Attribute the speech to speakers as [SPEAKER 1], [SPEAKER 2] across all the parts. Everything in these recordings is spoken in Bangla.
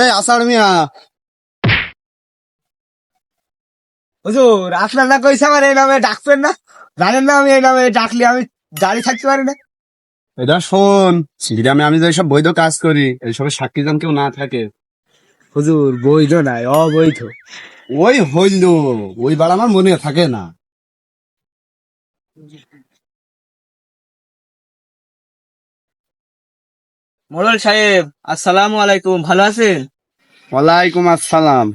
[SPEAKER 1] এই আষাঢ় মিয়া।
[SPEAKER 2] হুজুর আপনার না কইছে আমার এই নামে ডাকবেন না? জানেন না আমি এই নামে ডাকলে আমি দাঁড়িয়ে থাকতে পারি না?
[SPEAKER 1] এটা শোন গ্রামে আমি যেসব বৈধ কাজ করি এইসবের সাক্ষী জন কেউ না থাকে।
[SPEAKER 2] হুজুর বৈধ নাই অবৈধ।
[SPEAKER 1] ওই হইল ওই বার আমার মনে থাকে না।
[SPEAKER 2] মোড়ল সাহেব আসসালামু আলাইকুম ভালো আছেন?
[SPEAKER 1] ওয়ালাইকুম আসসালাম।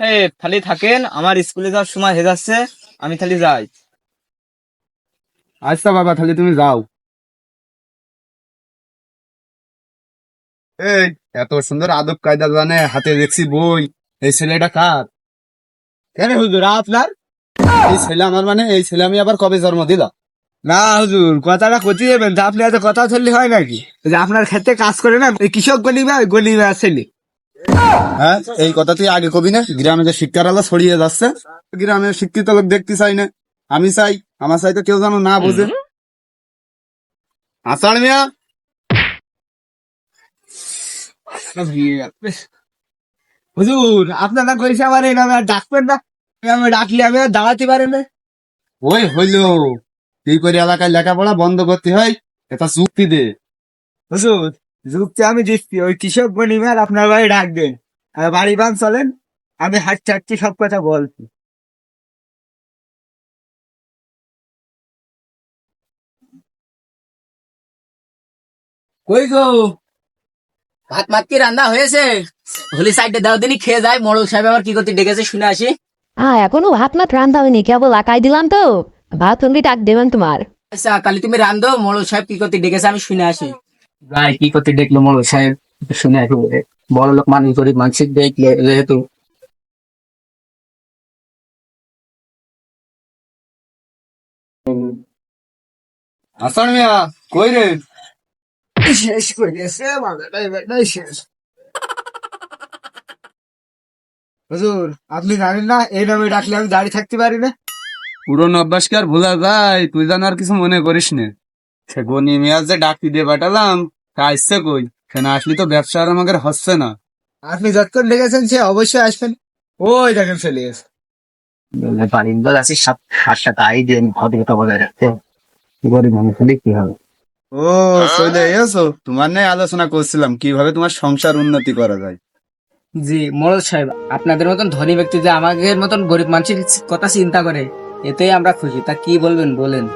[SPEAKER 2] হ্যাঁ খালি থাকেন আমার স্কুলে যাওয়ার সময় হয়ে যাচ্ছে আমি খালি যাই।
[SPEAKER 1] আচ্ছা বাবা তাহলে তুমি যাও। এই এত সুন্দর আদব কায়দা জানে হাতে দেখছি বই। এই ছেলেটা কার?
[SPEAKER 2] কেন হুজুর আপনার?
[SPEAKER 1] এই ছেলে আমার মানে এই ছেলে আমি আবার কবে জন্ম দিলাম?
[SPEAKER 2] না হুজুর কথাটা কতি দেবেন তা আপনি এত কথা ধরলে হয় নাকি? যে আপনার ক্ষেত্রে কাজ করে না এই কৃষক গলিবা গলিবা ছেলে
[SPEAKER 1] হ্যাঁ এই কথা তুই আগে কবি না? গ্রামে যে শিক্ষার আলো ছড়িয়ে যাচ্ছে গ্রামের শিক্ষিত লোক দেখতে চাই না। আমি চাই আমার চাই তো কেউ যেন না বুঝে। আষাঢ় মিয়া?
[SPEAKER 2] হুজুর আপনার কইছে আমার এই নামে ডাকবেন না? নামে ডাকলে আমি আর দাঁড়াতে পারি না।
[SPEAKER 1] ওই হইল। কি করে এলাকায় লেখাপড়া বন্ধ করতে হয় এটা চুক্তি দে।
[SPEAKER 2] হুজুর যুক্তি আমি দিচ্ছি ওই কৃষক গলিবার আপনার বাড়ি ডাকবেন আর বাড়ি বান চলেন আমি হাঁটতে হাঁটতে সব কথা বলছি।
[SPEAKER 3] কই গো? ভাত মাত কি রান্না হয়েছে? হোলি সাইডে দাও দিনই খেয়ে যায়। মোড়ল সাহেব আবার কি করতে ডেকেছে শুনে আসি।
[SPEAKER 4] হ্যাঁ এখনও ভাত মাত রান্ধা হয়নি কেবল আঁকাই দিলাম তো। ভাত হলে ডাক দেবেন তোমার
[SPEAKER 3] আচ্ছা কালি তুমি রান্ধো সাহেব কি করতে ডেকেছে আমি শুনে আসি। ভাই কি করতে দেখল সাহেব? শুনে আসি বড় লোক মানুষ গরিব মানসিক দেখলে যেহেতু।
[SPEAKER 1] আষাঢ় মিয়া কই রে?
[SPEAKER 2] শেষ করে গেছে মাথাটাই বেটাই শেষ। হুজুর আপনি জানেন না এই নামে ডাকলে আমি দাঁড়িয়ে থাকতে পারি না?
[SPEAKER 1] পুরনো অভ্যাস কি আর ভোলা যায়? তুই যেন আর কিছু মনে করিস না। সে গনি মিয়া যে ডাকতি দিয়ে পাঠালাম তা আসছে কই? সেখানে আসলি তো ব্যবসা আর আমাদের হচ্ছে না।
[SPEAKER 2] আপনি যতক্ষণ লেগেছেন সে অবশ্যই আসবেন। ওই দেখেন চলে গেছে।
[SPEAKER 3] বাড়ির দল আছে সাত সাতটা তাই দিয়ে ভদ্রতা বজায় রাখতে গরিব মানুষ কি হবে?
[SPEAKER 1] ও চলে এসো। তোমার নিয়ে আলোচনা করছিলাম কীভাবে তোমার সংসার উন্নতি করা যায়।
[SPEAKER 3] জি মোড়ল সাহেব আপনাদের মতন ধনী ব্যক্তি যে আমাদের মতন গরিব মানুষের কথা চিন্তা করে এতেই আমরা খুশি। তা কি বলবেন বলেন।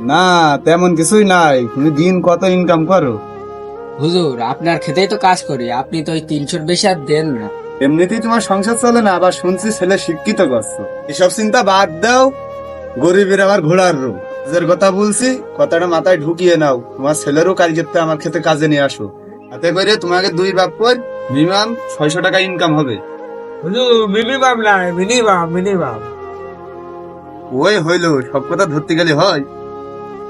[SPEAKER 1] না তেমন কিছুই নাই। তুমি দিন কত ইনকাম করো?
[SPEAKER 3] হুজুর আপনার খেতেই তো কাজ করি। আপনি তো ওই তিনশোর বেশি আর দেন না।
[SPEAKER 1] এমনিতেই তোমার সংসার চলে না আবার শুনছি ছেলে শিক্ষিত করছ। এসব চিন্তা বাদ দাও। গরিবের আবার ঘোড়ার রোগ কাজের কথা বলছি কথাটা মাথায় ঢুকিয়ে নাও। তোমার ছেলেরও কালকেতে আমার খেতে কাজে নিয়ে আসো। তাতে করে তোমাকে দুই বাপ পর মিনিমাম ছয়শো টাকা ইনকাম হবে।
[SPEAKER 2] হুজুর মিনিমাম না মিনিমাম মিনিমাম
[SPEAKER 1] ওই হইল সব কথা ধরতে গেলে হয়।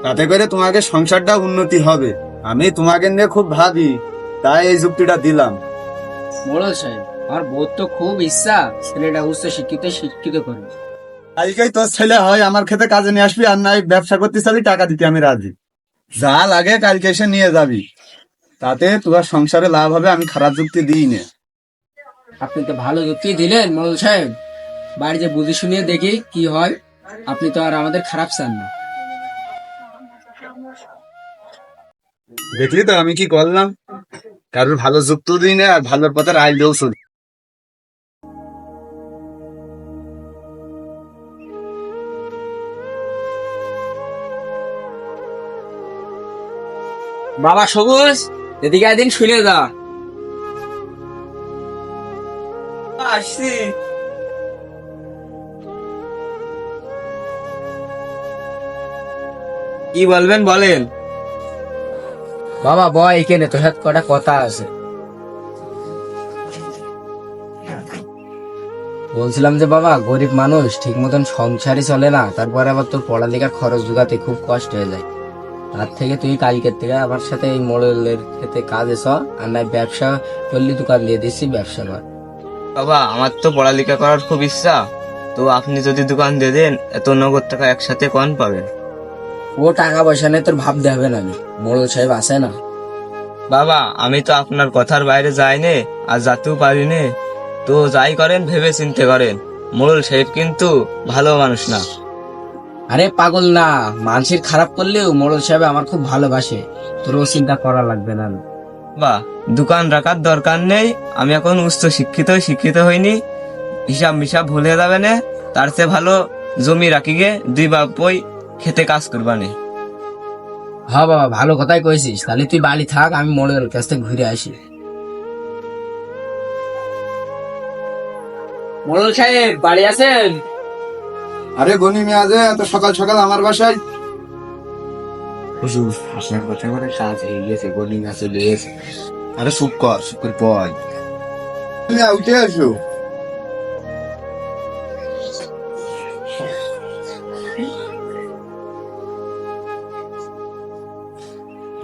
[SPEAKER 1] তাতে করে তোমাকে সংসারটা উন্নতি হবে। আমি তোমাকে নিয়ে খুব ভাবি তাই এই যুক্তিটা দিলাম।
[SPEAKER 3] মোড়ল সাহেব আমার বোধ তো খুব ইচ্ছা ছেলেটা উচ্চ শিক্ষিত শিক্ষিত করে
[SPEAKER 1] কালকেই তোর ছেলে হয় আমার খেতে কাজে নিয়ে আসবি আর নাই ব্যবসা করতে চালি টাকা দিতে আমি রাজি। যা লাগে কালকে এসে নিয়ে যাবি। তাতে তোমার সংসারে লাভ হবে আমি খারাপ যুক্তি দিই না
[SPEAKER 3] আপনি তো ভালো যুক্তি দিলেন মোড়ল সাহেব। বাড়িতে বুঝে শুনিয়ে দেখি কি হয়। আপনি তো আর আমাদের খারাপ চান না।
[SPEAKER 1] দেখলি তো আমি কি করলাম? কারোর ভালো যুক্ত দিই না আর ভালোর পথে রায় দিয়েও চলি।
[SPEAKER 3] বাবা সবুজ এদিকে একদিন শুনে যা।
[SPEAKER 2] আসছি। কি বলবেন বলেন।
[SPEAKER 3] বাবা বয় এখানে তোর সাথে কটা কথা আছে। বলছিলাম যে বাবা গরিব মানুষ ঠিক মতন সংসারই চলে না তারপরে আবার তোর পড়ালেখার খরচ জোগাতে খুব কষ্ট হয়ে যায়। তার থেকে তুই কালকের থেকে আমার সাথে এই মোড়লের খেতে কাজে চ আর নাই ব্যবসা করলি দোকান দিয়ে দিচ্ছি ব্যবসা কর।
[SPEAKER 5] বাবা আমার তো পড়ালেখা করার খুব ইচ্ছা। তো আপনি যদি দোকান দিয়ে দেন এত নগদ টাকা একসাথে কন পাবেন?
[SPEAKER 3] ও টাকা পয়সা নিয়ে তোর ভাবতে হবে না মোড়ল সাহেব আসে না?
[SPEAKER 5] বাবা আমি তো আপনার কথার বাইরে যাইনি আর যাতেও পারিনি। তো যাই করেন ভেবে চিনতে করেন। মোড়ল সাহেব কিন্তু ভালো মানুষ না।
[SPEAKER 3] আরে পাগল না মানুষের খারাপ করলেও মোড়ল সাহেব আমার খুব ভালোবাসে। তোর ও চিন্তা করা লাগবে না
[SPEAKER 5] বা দোকান রাখার দরকার নেই। আমি এখন উচ্চ শিক্ষিত শিক্ষিত হইনি। হিসাব মিসাব ভুলে যাবে না। তার চেয়ে ভালো জমি রাখি গে দুই বাপ বাপই খেতে কাজ করবানে
[SPEAKER 3] হ্যাঁ বাবা ভালো কথাই কইছিস। তাহলে তুই বাড়ি থাক আমি মোড়ের কাছ থেকে ঘুরে আসি। মোড়ল সাহেব বাড়ি আছেন?
[SPEAKER 1] আরে গনি মিয়া যে এত সকাল সকাল আমার বাসায়।
[SPEAKER 2] হুজুর আপনার কথা করে কাজ হয়ে গেছে গনি না চলে গেছে।
[SPEAKER 1] আরে চুপ কর চুপ করে পয় তুমি উঠে আসো।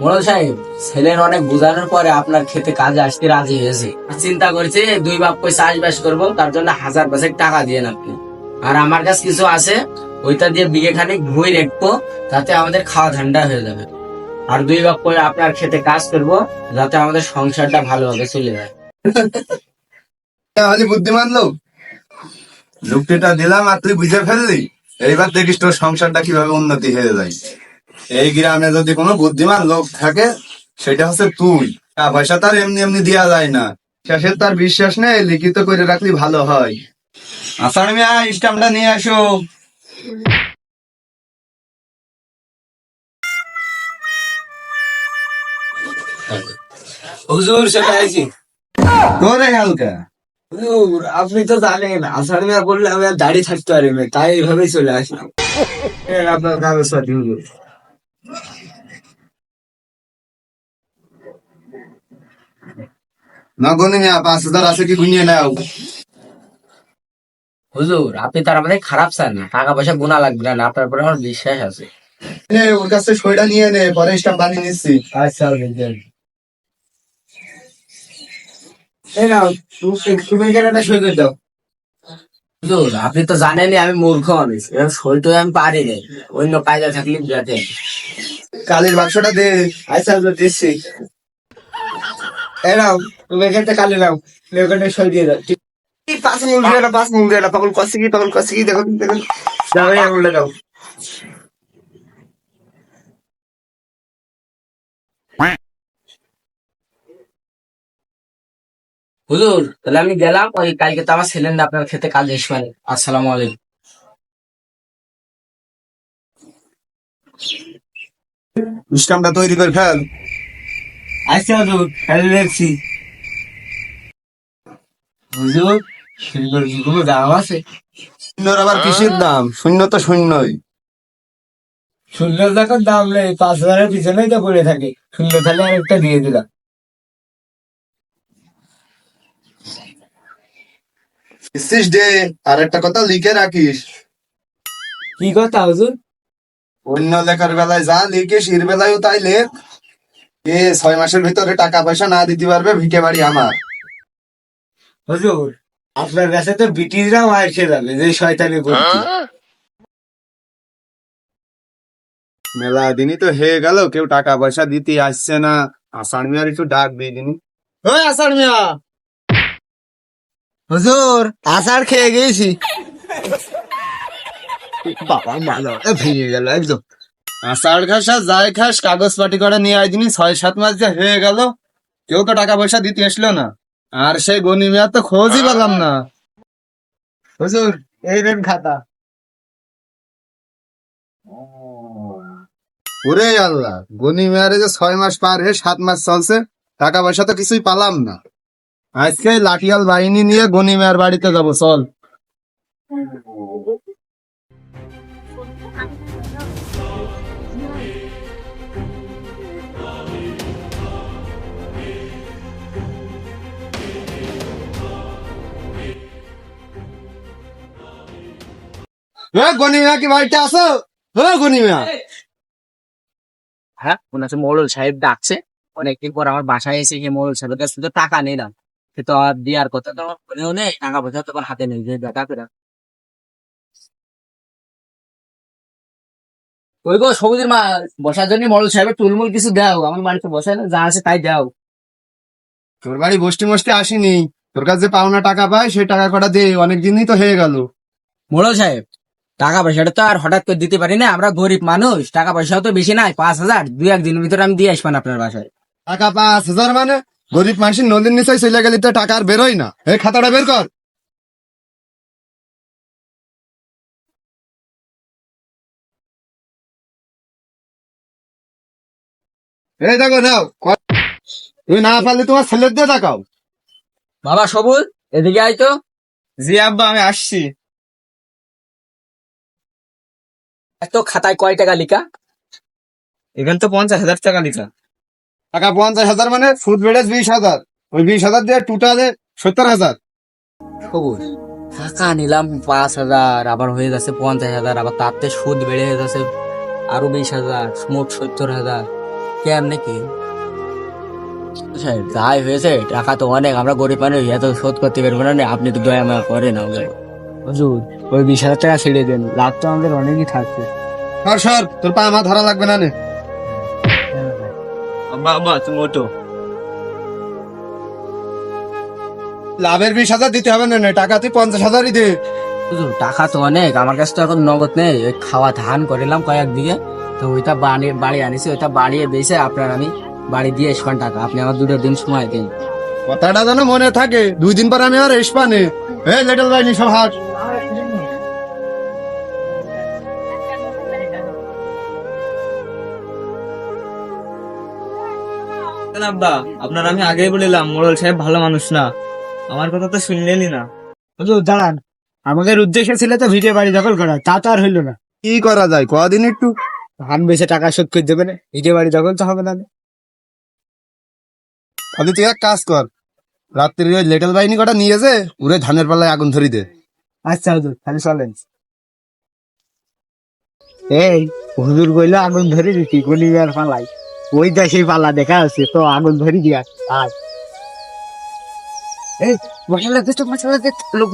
[SPEAKER 3] মোড়ল সাহেব, ছেলের অনেক বোঝানোর পরে আপনার খেতে কাজে আসতে রাজি হয়েছে। চিন্তা করছে, দুই বাপ পয়সা চাষবাস করব, তার জন্য হাজার পাঁচেক টাকা দিয়ে আপনি আর আমার কাছে কিছু আছে, ওইটা দিয়ে বিঘে খানিক ভুই তাতে আমাদের খাওয়া ঠান্ডা হয়ে যাবে। আর দুই বাপ পরে আপনার খেতে কাজ করব, যাতে আমাদের সংসারটা ভালোভাবে চলে যায়।
[SPEAKER 1] হলি বুদ্ধিমান লোক? যুক্তিটা দিলাম আর তুই বুঝে ফেললি। এইবার দেখিস তোর সংসারটা কীভাবে উন্নতি হয়ে যায়। এই গ্রামে যদি কোনো বুদ্ধিমান লোক থাকে সেটা হচ্ছে তুই। টাকা পয়সা তার এমনি এমনি দেওয়া যায় না। শেষের তার বিশ্বাস নেই লিখিত করে রাখলে ভালো হয়। আসার মিয়া স্টাম্পটা নিয়ে আসো।
[SPEAKER 2] হুজুর সেটা আইছি।
[SPEAKER 1] তোরে হালকা।
[SPEAKER 2] হুজুর আপনি তো জানেন আষাঢ় মেয়া বললে আমি আর দাঁড়িয়ে থাকতে পারি তাই এইভাবেই চলে আসলাম। আপনার কাগজপাতি হুজুর।
[SPEAKER 1] না গনি পাঁচ হাজার আছে কি গুনিয়ে নাও?
[SPEAKER 3] হুজুর আপনি তার আমাদের খারাপ চান না টাকা পয়সা গুণা লাগবে না আপনার উপরে আমার বিশ্বাস আছে।
[SPEAKER 1] নে, ওর কাছে সইটা নিয়ে নে পরে স্টাম্প বানিয়ে নিচ্ছি।
[SPEAKER 2] আচ্ছা বুঝলেন এই নাও তুমি তুমি একটা সই করে দাও।
[SPEAKER 3] আপনি তো জানেনই আমি মূর্খ মানুষ। এবার আমি পারি না অন্য কাজে থাকলে যাতে
[SPEAKER 1] কালির বাক্সটা দে,
[SPEAKER 2] আইসা দিচ্ছি। নাও, তুমি এখানটা কালি নাও। ওখানে সই দিয়ে দাও। পাঁচ মিনিট দিয়ে পাঁচ মিনিট দিয়ে না পাগল কষে কি, পাগল কষে কি? দেখুন দেখুন। যাবে আঙুলটা দাও।
[SPEAKER 3] হুজুর তাহলে আমি গেলাম ওই কালকে তো আমার ছেলেন আপনার খেতে কাজ এসবেন আসসালামু আলাইকুম।
[SPEAKER 1] স্টাম্পটা তৈরি করে ফেল।
[SPEAKER 2] আচ্ছা হুজুর খালি দেখছি। হুজুর সুন্দর কি কোনো দাম আছে?
[SPEAKER 1] শূন্যর আবার কিসের দাম? শূন্য তো শূন্যই।
[SPEAKER 2] সুন্দর যখন দাম নেই পাঁচ হাজারের পিছনেই তো পড়ে থাকে। সুন্দর তাহলে আরেকটা দিয়ে দিলাম।
[SPEAKER 1] ইসিস দে আর একটা কথা লিখে রাখিস।
[SPEAKER 2] কি কথা হুজুর?
[SPEAKER 1] অন্য লেখার বেলায় যা লিখিস এর বেলায়ও তাই লেখ। এ ছয় মাসের ভিতরে টাকা পয়সা না দিতে পারবে ভিটে বাড়ি আমার।
[SPEAKER 2] হুজুর আপনার কাছে তো ব্রিটিশরাও আসে যাবে যে শয়তানি করছি।
[SPEAKER 1] মেলা দিনই তো হয়ে গেল কেউ টাকা পয়সা দিতে আসছে না। আষাঢ় মিয়ার একটু ডাক দিয়ে দিনি। ওই আষাঢ় মিয়া
[SPEAKER 2] হুজুর, আচার খেয়ে গেছি। বাবা, মালো ভেঙে গেল একদম।
[SPEAKER 1] খাস, আর যাই খাস কাগজ পাটি করে নিয়ে আই দিনি ছয় সাত মাস যে হয়ে গেল, কেউ তো টাকা পয়সা দিতে আসলো না। আর সেই গনি মিয়ার তো খোঁজই পেলাম না।
[SPEAKER 2] হুজুর, এই নেন খাতা।
[SPEAKER 1] ওরে আল্লাহ, গনি মেয়ারে যে ছয় মাস পার হয়ে সাত মাস চলছে, টাকা পয়সা তো কিছুই পালাম না। আজকে লাঠিয়াল বাহিনী নিয়ে গনি মেয়ার বাড়িতে যাব, চল। গনি মিয়া কি বাড়িতে আসো ও গনি মিয়া
[SPEAKER 3] হ্যাঁ ওনার মোড়ল সাহেব ডাকছে। অনেকদিন পর আমার বাসায় এসে সে মোড়ল সাহেবের কাছে তো টাকা নিলাম। সে তো আর দেওয়ার কথা তো মনেও নেই টাকা পয়সা হাতে নেই যে ওই গো সবুজের মা বসার জন্য মোড়ল সাহেবের টুলমুল কিছু দাও আমার বাড়িতে বসায় না যা আছে তাই দাও।
[SPEAKER 1] তোর বাড়ি বষ্টি মষ্টি আসিনি তোর কাছে পাওনা টাকা পাই সেই টাকা কটা দে অনেক দিনই তো হয়ে গেল।
[SPEAKER 3] মোড়ল সাহেব টাকা পয়সাটা তো আর হঠাৎ করে দিতে পারি না আমরা গরিব মানুষ টাকা পয়সাও তো বেশি নাই পাঁচ হাজার দুই একদিনের ভিতরে আমি দিয়ে আসবেন আপনার বাসায়।
[SPEAKER 1] টাকা পাঁচ হাজার মানে? গরিব মানুষের নদীর নিচে চলে গেলে তো টাকা আর বেরোয় না। এই খাতাটা বের কর। এই দেখো নাও তুমি না পারলে তোমার ছেলের দিয়ে দেখাও
[SPEAKER 3] বাবা সবুজ এদিকে আয় তো।
[SPEAKER 5] জি আব্বা আমি আসছি।
[SPEAKER 3] এত খাতায় কয় টাকা লিখা?
[SPEAKER 5] এখানে তো পঞ্চাশ হাজার টাকা লিখা।
[SPEAKER 1] টাকা পঞ্চাশ হাজার মানে সুদ বেড়ে বিশ হাজার। ওই বিশ হাজার দিয়ে টোটালে সত্তর হাজার।
[SPEAKER 3] সবুজ। টাকা নিলাম পাঁচ হাজার আবার হয়ে যাচ্ছে পঞ্চাশ হাজার আবার তাতে সুদ বেড়ে যাচ্ছে আরও বিশ হাজার মোট সত্তর হাজার। কেমনে কি? সাহেব, যাই হয়েছে টাকা তো অনেক আমরা গরিব মানুষ এত শোধ করতে পারব না আপনি তো দয়া মায়া করেন আমাদের
[SPEAKER 2] হুজুর ওই বিশ হাজার টাকা ছেড়ে দেন লাভ তো আমাদের অনেকই থাকছে।
[SPEAKER 1] সর সর তোর পা আমার ধরা লাগবে না।
[SPEAKER 5] তুমি ওটো
[SPEAKER 1] লাভের বিশ হাজার দিতে হবে না টাকা তুই পঞ্চাশ হাজারই দে।
[SPEAKER 3] টাকা তো অনেক আমার কাছে তো এখন নগদ নেই। ওই খাওয়া ধান করিলাম কয়েক দিকে তো ওইটা বাড়ি বাড়ি আনিছি ওইটা বাড়িয়ে বেছে আপনার আমি বাড়ি দিয়ে আসবেন টাকা? আপনি আমার দুটো দিন সময় দিন।
[SPEAKER 1] কথাটা যেন মনে থাকে দুই দিন পর আমি আর এসপানে। এই লিটল ভাই নিসব হাট
[SPEAKER 5] আব্বা আপনার আমি আগেই বলিলাম মোড়ল সাহেব ভালো মানুষ না। আমার কথা তো শুনলেনই না।
[SPEAKER 2] হুজুর দাঁড়ান। আমাদের উদ্দেশ্য ছিল তো ভিটে বাড়ি দখল করা তা তো আর হইল না।
[SPEAKER 1] কি করা যায়? কদিন একটু?
[SPEAKER 2] ধান বেচে টাকা শোধ করে দেবে না ভিটে বাড়ি দখল তো হবে না।
[SPEAKER 1] তাহলে তুই এক কাজ কর। রাত্রি ওই লিটল বাহিনী কটা নিয়ে যে উড়ে ধানের পাল্লায় আগুন ধরি দে।
[SPEAKER 2] আচ্ছা হুজুর তাহলে চলেন। এই হুজুর কইলো আগুন ধরে দিতি গনি আর পালাই ওই দেশে পাল্লা দেখা আছে তো আগুন ধরে দিয়া আর এই মশলা দিস তো মশলা দিস লোক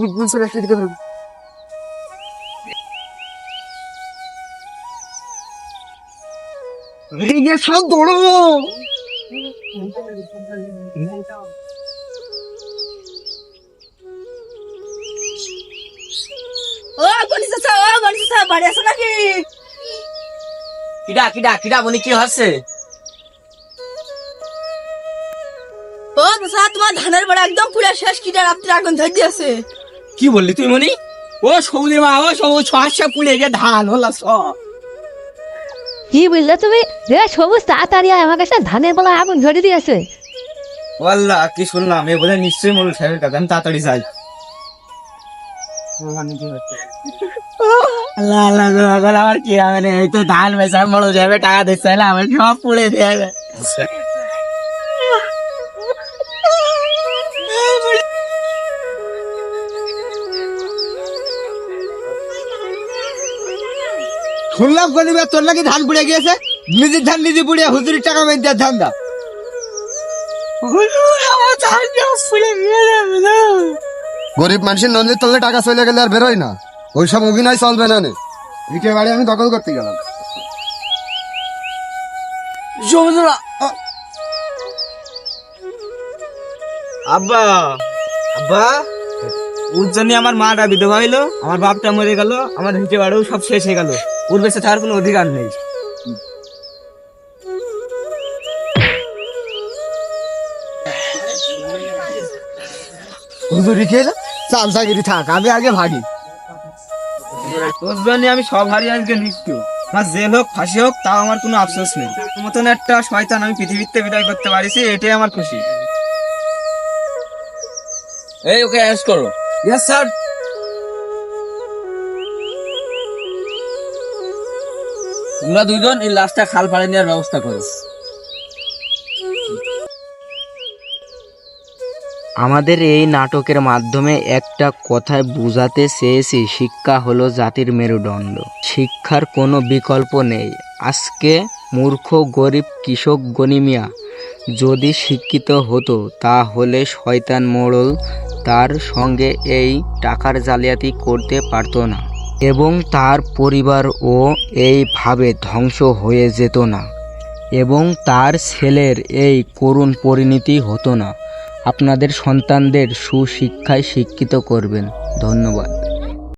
[SPEAKER 2] পারবে এই সব দৌড়ো
[SPEAKER 6] ও গণেশ ও গণেশ চাচা বাড়ি আছে নাকি?
[SPEAKER 3] কিডা কিডা কিডা বলি কি হচ্ছে?
[SPEAKER 6] ও চাচা তোমার ধানের বড় একদম পুরা শেষ কিটা রাত্রে আগুন ধরে দিয়েছে।
[SPEAKER 3] কি বললি তুই মনি ও সৌদি মা ও সবুজ ছশা পুলে যে ধান হলা সব।
[SPEAKER 4] কি বুঝলে তুমি? রে সবুজ তাড়াতাড়ি আয়, আমার কাছে ধানের বেলা আগুন ধরে দিয়েছে।
[SPEAKER 5] আল্লাহ কি শুনলাম? এ বলে নিশ্চয়ই মোড়ল সাহেবের কাছে আমি তাড়াতাড়ি যাই।
[SPEAKER 3] আল্লাহ আমার কি হবে এই তো ধান বেচা মরো যাবে টাকা দিচ্ছে না আমার সব পুড়ে দেবে
[SPEAKER 2] শুনলাম গরিবের তোর নাকি ধান পুড়ে গিয়েছে। নিজের ধান নিজে পুড়ে হুজুরির টাকা মেয়ে দেওয়ার ধান দা
[SPEAKER 3] আমার ধান সব পুড়ে গেছে
[SPEAKER 1] গরিব মানুষের নদীর তলে টাকা চলে গেলে আর বেরোয় না। ওইসব অভিনয় চলবে না নে। ভিটে বাড়ি আমি দখল করতে গেলাম।
[SPEAKER 5] আব্বা আব্বা ওর জন্য আমার মাটা বিধবা হইল আমার বাপটা মরে গেল আমার ভিটে বাড়িও সব শেষ হয়ে গেল। ওর বেঁচে থাকার কোনো অধিকার নেই।
[SPEAKER 2] হুজুরি খেয়ে থাক আমি আগে ভাগি।
[SPEAKER 5] তোর জন্য আমি সব হারিয়ে আজকে মৃত্যু। আমার জেল হোক ফাঁসি হোক তাও আমার কোনো আফসোস নেই। মতন একটা শয়তান আমি পৃথিবীতে বিদায় করতে পারিছি এটাই আমার খুশি।
[SPEAKER 3] এই ওকে অ্যারেস্ট করো। ইয়েস স্যার তোমরা দুইজন এই লাশটা খাল পাড়ে নেওয়ার ব্যবস্থা করো। আমাদের এই নাটকের মাধ্যমে একটা কথায় বোঝাতে চেয়েছি, শিক্ষা হলো জাতির মেরুদণ্ড। শিক্ষার কোনো বিকল্প নেই। আজকে মূর্খ, গরিব, কৃষক গনিমিয়া যদি শিক্ষিত হতো, তাহলে শয়তান মোড়ল তার সঙ্গে এই টাকার জালিয়াতি করতে পারতো না। এবং তার পরিবারও এইভাবে ধ্বংস হয়ে যেত না, এবং তার ছেলের এই করুণ পরিণতি হতো না। আপনাদের সন্তানদের সুশিক্ষায় শিক্ষিত করবেন। ধন্যবাদ।